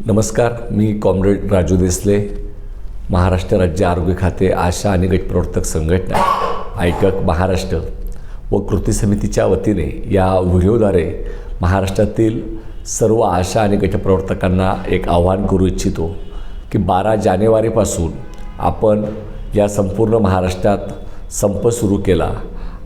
नमस्कार मी कॉम्रेड राजू देसले महाराष्ट्र राज्य आरोग्य खाते आशा आणि गटप्रवर्तक संघटना ऐकक महाराष्ट्र व कृती समितीच्या वतीने या व्हिडिओद्वारे महाराष्ट्रातील सर्व आशा आणि गटप्रवर्तकांना एक आव्हान करू इच्छितो की बारा जानेवारीपासून आपण या संपूर्ण महाराष्ट्रात संप सुरू केला.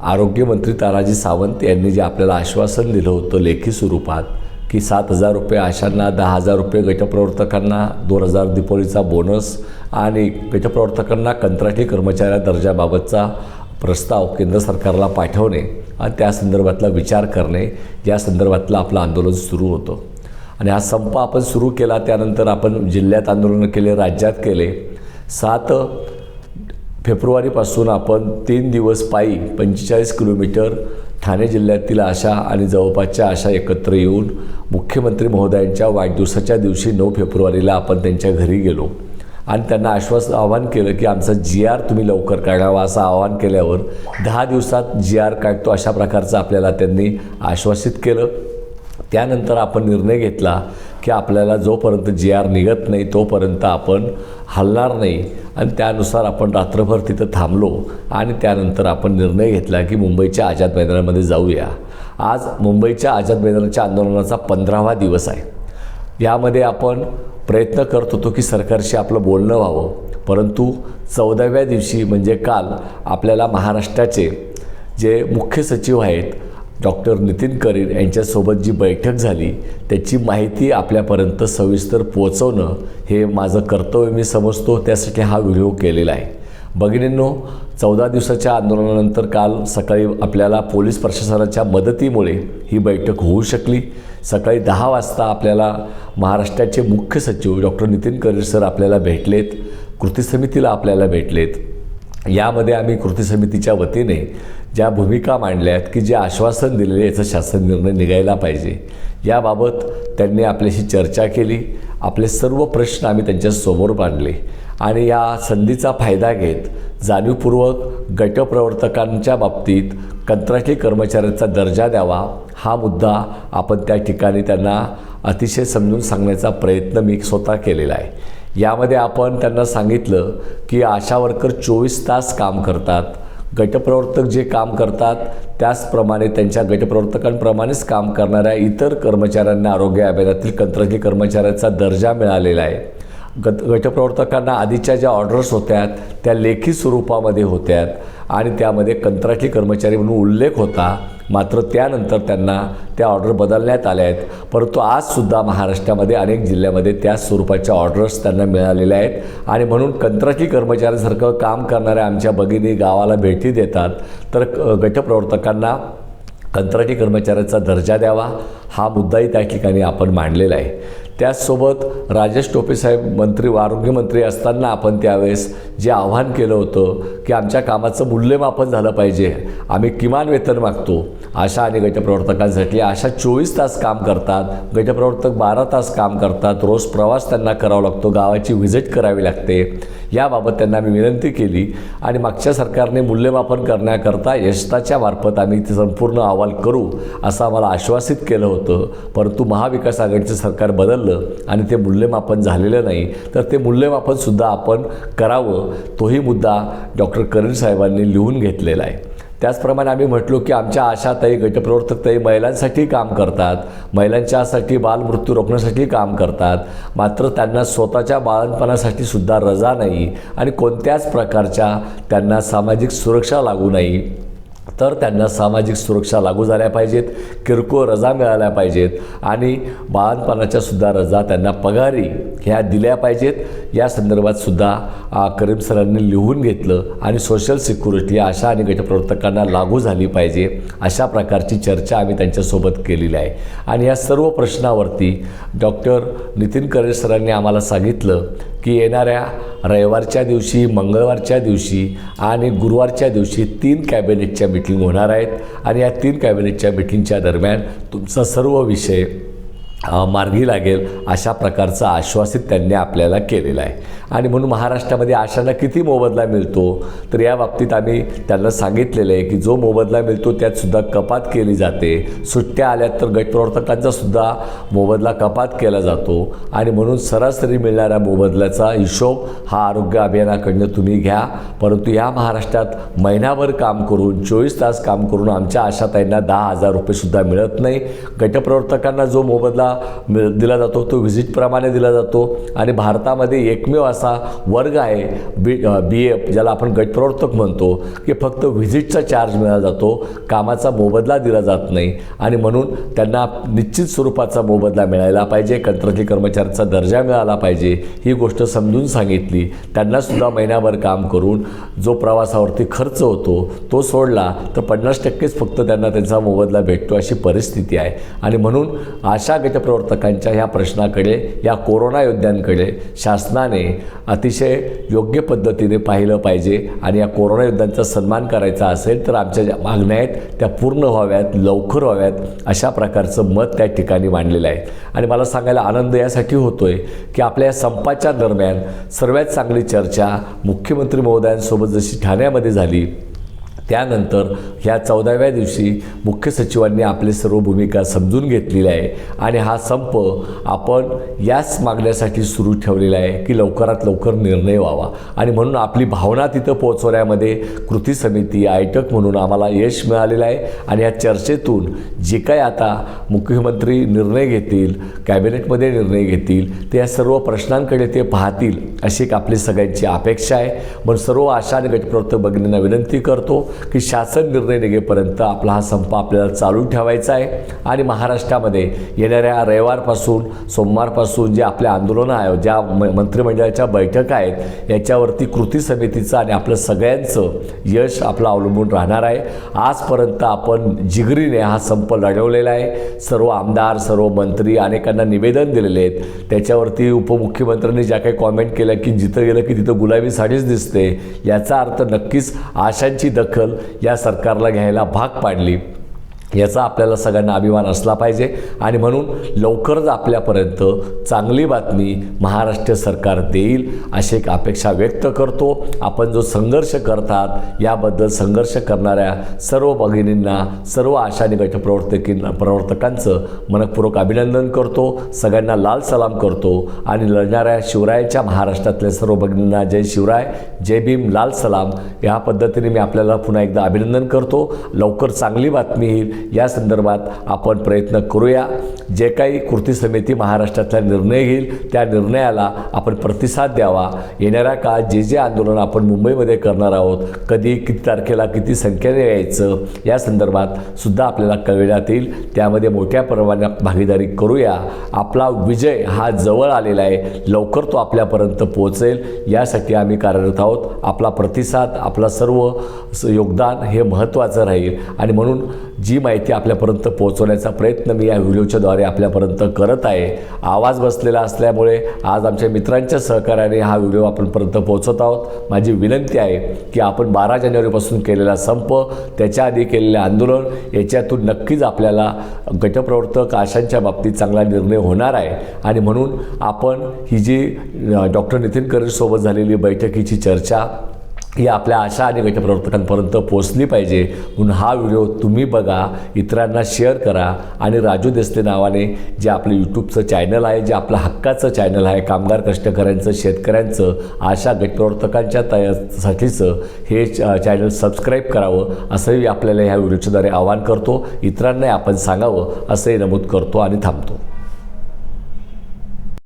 आरोग्यमंत्री तानाजी सावंत यांनी जे आपल्याला आश्वासन दिलं होतं लेखी स्वरूपात की सात हजार रुपये आशांना दहा हजार रुपये गटप्रवर्तकांना दोन हजार दिपोळीचा बोनस आणि गटप्रवर्तकांना कंत्राटी कर्मचाऱ्या दर्जाबाबतचा प्रस्ताव केंद्र सरकारला पाठवणे आणि त्या संदर्भातला विचार करणे या संदर्भातलं आपलं आंदोलन सुरू होतं. आणि हा संप आपण सुरू केला त्यानंतर आपण जिल्ह्यात आंदोलनं केले राज्यात केले. सात फेब्रुवारीपासून आपण तीन दिवस पायी पंचेचाळीस किलोमीटर ठाणे जिल्ह्यातील आशा आणि जवळपासच्या आशा एकत्र येऊन मुख्यमंत्री महोदयांच्या वाढदिवसाच्या दिवशी नऊ फेब्रुवारीला आपण त्यांच्या घरी गेलो. आणि त्यांना आश्वास आवाहन केलं की आमचा जी आर तुम्ही लवकर काढावा असं आवाहन केल्यावर दहा दिवसात जी आर काढतो अशा प्रकारचं आपल्याला त्यांनी आश्वासित केलं. त्यानंतर आपण निर्णय घेतला की आपल्याला जोपर्यंत जी आर निघत नाही तोपर्यंत आपण हलणार नाही. आणि त्यानुसार आपण रात्रभर तिथं थांबलो आणि त्यानंतर आपण निर्णय घेतला की मुंबईच्या आझाद मैदानामध्ये जाऊया. आज मुंबईच्या आझाद मैदानाच्या आंदोलनाचा पंधरावा दिवस आहे. यामध्ये आपण प्रयत्न करत होतो की सरकारशी आपलं बोलणं व्हावं. परंतु चौदाव्या दिवशी म्हणजे काल आपल्याला महाराष्ट्राचे जे मुख्य सचिव आहेत डॉक्टर नितीन करीर यांच्यासोबत जी बैठक झाली त्याची माहिती आपल्यापर्यंत सविस्तर पोचवणं हे माझं कर्तव्य मी समजतो त्यासाठी हा व्हिडिओ केलेला आहे. भगिनींनो चौदा दिवसाच्या आंदोलनानंतर काल सकाळी आपल्याला पोलीस प्रशासनाच्या मदतीमुळे ही बैठक होऊ शकली. सकाळी दहा वाजता आपल्याला महाराष्ट्राचे मुख्य सचिव डॉक्टर नितीन करीर सर आपल्याला भेटलेत कृती समितीला आपल्याला भेटलेत. यामध्ये आम्ही कृती समितीच्या वतीने ज्या भूमिका मांडल्यात की जे आश्वासन दिलेले याचा शासन निर्णय निघायला पाहिजे. याबाबत त्यांनी आपल्याशी चर्चा केली. आपले सर्व प्रश्न आम्ही त्यांच्यासमोर मांडले. आणि या संधीचा फायदा घेत जाणीवपूर्वक गटप्रवर्तकांच्या बाबतीत कंत्राटी कर्मचाऱ्यांचा दर्जा द्यावा हा मुद्दा आपण त्या ठिकाणी त्यांना अतिशय समजून सांगण्याचा प्रयत्न मी स्वतः केलेला आहे. यामध्ये आपण त्यांना सांगितलं की आशा वर्कर चोवीस तास काम करतात. गटप्रवर्तक जे काम करतात त्याचप्रमाणे त्यांच्या गटप्रवर्तकांप्रमाणेच काम करणाऱ्या इतर कर्मचाऱ्यांना आरोग्य अभियानातील कंत्राटी कर्मचाऱ्याचा दर्जा मिळालेला आहे. गट गटप्रवर्तकांना आधीच्या ज्या ऑर्डर्स होत्या त्या लेखी स्वरूपामध्ये होत्या आणि त्यामध्ये कंत्राटी कर्मचारी म्हणून उल्लेख होता मात्र त्यानंतर त्यांना त्या ऑर्डर बदलण्यात आल्या आहेत. परंतु आजसुद्धा महाराष्ट्रामध्ये अनेक जिल्ह्यामध्ये त्या स्वरूपाच्या ऑर्डर्स त्यांना मिळालेल्या आहेत. आणि म्हणून कंत्राटी कर्मचाऱ्यांसारखं काम करणाऱ्या आमच्या भगिनी गावाला भेटी देतात. तर क- गटप्रवर्तकांना कंत्राटी कर्मचाऱ्याचा दर्जा द्यावा हा मुद्दाही त्या ठिकाणी आपण मांडलेला आहे. त्याचसोबत राजेश टोपे साहेब मंत्री आरोग्यमंत्री असताना आपण त्यावेळेस जे आव्हान केलं होतं की आमच्या कामाचं मूल्यमापन झालं पाहिजे. आम्ही किमान वेतन मागतो. आशा आणि गटप्रवर्तकांसाठी आशा चोवीस तास काम करतात. गटप्रवर्तक बारा तास काम करतात. रोज प्रवास त्यांना करावा लागतो. गावाची व्हिजिट करावी लागते. याबाबत त्यांना मी विनंती केली आणि मागच्या सरकारने मूल्यमापन करण्याकरता यशताच्या मार्फत आम्ही ते संपूर्ण अहवाल करू असं आम्हाला आश्वासित केलं होतं. परंतु महाविकास आघाडीचं सरकार बदललं आणि ते मूल्यमापन झालेलं नाही तर ते मूल्यमापनसुद्धा आपण करावं. तोही मुद्दा डॉक्टर करीर साहेबांनी लिहून घेतलेला आहे. त्याचप्रमाणे आम्ही म्हटलो की आमच्या आशाताई गटप्रवर्तकताई महिलांसाठी काम करतात. महिलांच्यासाठी बालमृत्यू रोखण्यासाठी काम करतात. मात्र त्यांना स्वतःच्या बाळणपणासाठी सुद्धा रजा नाही आणि कोणत्याच प्रकारच्या त्यांना सामाजिक सुरक्षा लागू नाही. तर त्यांना सामाजिक सुरक्षा लागू झाल्या पाहिजेत किरकोळ रजा मिळाल्या पाहिजेत आणि बाळणपणाच्या सुद्धा रजा त्यांना पगारी ह्या दिल्या पाहिजेत. या संदर्भात सुद्धा करीम सरांनी लिहून घेतलं आणि सोशल सिक्युरिटी आशा आणि गटप्रवर्तकांना लागू झाली पाहिजे अशा प्रकारची चर्चा आम्ही त्यांच्यासोबत केलेली आहे. आणि या सर्व प्रश्नावरती डॉक्टर नितीन करे सरांनी आम्हाला सांगितलं की येणाऱ्या रविवारच्या दिवशी मंगळवारच्या दिवशी आणि गुरुवारच्या दिवशी तीन कॅबिनेटच्या मिटिंग होणार आहेत. आणि या तीन कॅबिनेटच्या मिटिंगच्या दरम्यान तुमचा सर्व विषय मार्गी लागेल अशा प्रकारचं आश्वासित त्यांनी आपल्याला केलेलं आहे. आणि म्हणून महाराष्ट्रामध्ये आशांना किती मोबदला मिळतो तर या बाबतीत आम्ही त्यांना सांगितलेलं आहे की जो मोबदला मिळतो त्यातसुद्धा कपात केली जाते. सुट्ट्या आल्यात तर गटप्रवर्तकांचासुद्धा मोबदला कपात केला जातो. आणि म्हणून सरासरी मिळणाऱ्या मोबदल्याचा हिशोब हा आरोग्य अभियानाकडनं तुम्ही घ्या. परंतु या महाराष्ट्रात महिनाभर काम करून चोवीस तास काम करून आमच्या आशाताईंना दहा हजार रुपयेसुद्धा मिळत नाही. गटप्रवर्तकांना जो मोबदला दिला जातो तो व्हिजिटप्रमाणे दिला जातो. आणि भारतामध्ये एकमेव असा वर्ग आहे बी बी एफ ज्याला आपण गटप्रवर्तक म्हणतो की फक्त व्हिजिटचा चार्ज मिळाला जातो कामाचा मोबदला दिला जात नाही. आणि म्हणून त्यांना निश्चित स्वरूपाचा मोबदला मिळायला पाहिजे कंत्राटी कर्मचाऱ्यांचा दर्जा मिळाला पाहिजे ही गोष्ट समजून सांगितली. त्यांनासुद्धा महिनाभर काम करून जो प्रवासावरती खर्च होतो तो सोडला तर पन्नास टक्केच फक्त त्यांना त्यांचा मोबदला भेटतो अशी परिस्थिती आहे. आणि म्हणून आशा गटप्रवर्तकांच्या ह्या प्रश्नाकडे या कोरोना योद्ध्यांकडे शासनाने अतिशय योग्य पद्धतीने पाहिलं पाहिजे आणि या कोरोना योद्ध्यांचा सन्मान करायचा असेल तर आमच्या ज्या मागण्या आहेत त्या पूर्ण व्हाव्यात लवकर व्हाव्यात अशा प्रकारचं मत त्या ठिकाणी मांडलेलं आहे. आणि मला सांगायला आनंद यासाठी होतो आहे की आपल्या या संपाच्या दरम्यान सर्वात चांगली चर्चा मुख्यमंत्री महोदयांसोबत जशी ठाण्यामध्ये झाली त्यानंतर ह्या चौदाव्या दिवशी मुख्य सचिवांनी आपली सर्व भूमिका समजून घेतलेली आहे. आणि हा संप आपण याच मागण्यासाठी सुरू ठेवलेला आहे की लवकरात लवकर निर्णय व्हावा. आणि म्हणून आपली भावना तिथं पोहोचवण्यामध्ये कृती समिती आयटक म्हणून आम्हाला यश मिळालेलं आहे. आणि या चर्चेतून जे काही आता मुख्यमंत्री निर्णय घेतील कॅबिनेटमध्ये निर्णय घेतील ते या सर्व प्रश्नांकडे ते पाहतील अशी एक आपली सगळ्यांची अपेक्षा आहे. म्हणून सर्व आशा आणि गटप्रवर्तक भगिनींना विनंती करतो. की शासन निर्णय निघेपर्यंत आपला हा संप आपल्याला चालू ठेवायचा आहे. आणि महाराष्ट्रामध्ये येणाऱ्या रविवारपासून सोमवारपासून जे आपले आंदोलनं आहे ज्या म मंत्रिमंडळाच्या बैठका आहेत याच्यावरती कृती समितीचं आणि आपलं सगळ्यांचं यश आपलं अवलंबून राहणार आहे. आजपर्यंत आपण जिगरीने हा संप लढवलेला आहे. सर्व आमदार सर्व मंत्री अनेकांना निवेदन दिलेले आहेत. त्याच्यावरती उपमुख्यमंत्र्यांनी ज्या काही कॉमेंट केल्या की जिथं गेलं की तिथं गुलाबी साडीच दिसते याचा अर्थ नक्कीच आशांची दखल या सरकारला घ्यायला भाग पाडली. याचा आपल्याला सगळ्यांना अभिमान असला पाहिजे. आणि म्हणून लवकरच आपल्यापर्यंत चांगली बातमी महाराष्ट्र सरकार देईल अशी एक अपेक्षा व्यक्त करतो. आपण जो संघर्ष करतात याबद्दल संघर्ष करणाऱ्या सर्व भगिनींना सर्व आशा निगट गटप्रवर्तकींना प्रवर्तकांचं मनपूर्वक अभिनंदन करतो. सगळ्यांना लाल सलाम करतो. आणि लढणाऱ्या शिवरायाच्या महाराष्ट्रातल्या सर्व भगिनींना जय शिवराय जय भीम लाल सलाम. या पद्धतीने मी आपल्याला पुन्हा एकदा अभिनंदन करतो. लवकर चांगली बातमी येईल. या संदर्भात आपण प्रयत्न करूया. जे काही कृती समिती महाराष्ट्रातला निर्णय घेईल त्या निर्णयाला आपण प्रतिसाद द्यावा. येणाऱ्या काळात जे जे आंदोलन आपण मुंबईमध्ये करणार आहोत कधी किती तारखेला किती संख्येने यायचं या संदर्भात सुद्धा आपल्याला कळविण्यात येईल. त्यामध्ये मोठ्या प्रमाणात भागीदारी करूया. आपला विजय हा जवळ आलेला आहे. लवकर तो आपल्यापर्यंत पोहोचेल. यासाठी आम्ही कार्यरत आहोत. आपला प्रतिसाद आपला सर्व योगदान हे महत्त्वाचं राहील. आणि म्हणून जी माहिती आपल्यापर्यंत पोहोचवण्याचा प्रयत्न मी या व्हिडिओच्याद्वारे आपल्यापर्यंत करत आहे. आवाज बसलेला असल्यामुळे आज आमच्या मित्रांच्या सहकार्याने हा व्हिडिओ आपणपर्यंत पोहोचत आहोत. माझी विनंती आहे की आपण बारा जानेवारीपासून केलेला संप त्याच्या आधी केलेले आंदोलन याच्यातून नक्कीच आपल्याला गटप्रवर्तक आशांच्या बाबतीत चांगला निर्णय होणार आहे. आणि म्हणून आपण ही जी डॉक्टर नितीन करेसोबत झालेली बैठकीची चर्चा ही आपल्या आशा आणि गटप्रवर्तकांपर्यंत पोचली पाहिजे. म्हणून हा व्हिडिओ तुम्ही बघा इतरांना शेअर करा आणि राजू देसले नावाने जे आपलं यूट्यूबचं चॅनल आहे जे आपलं हक्काचं चॅनल आहे कामगार कष्टकऱ्यांचं शेतकऱ्यांचं आशा गटप्रवर्तकांच्या तयासाठीचं हे च- चॅनल सबस्क्राईब करावं असंही आपल्याला ह्या व्हिडिओच्याद्वारे आवाहन करतो. इतरांनाही आपण सांगावं असंही नमूद करतो आणि थांबतो.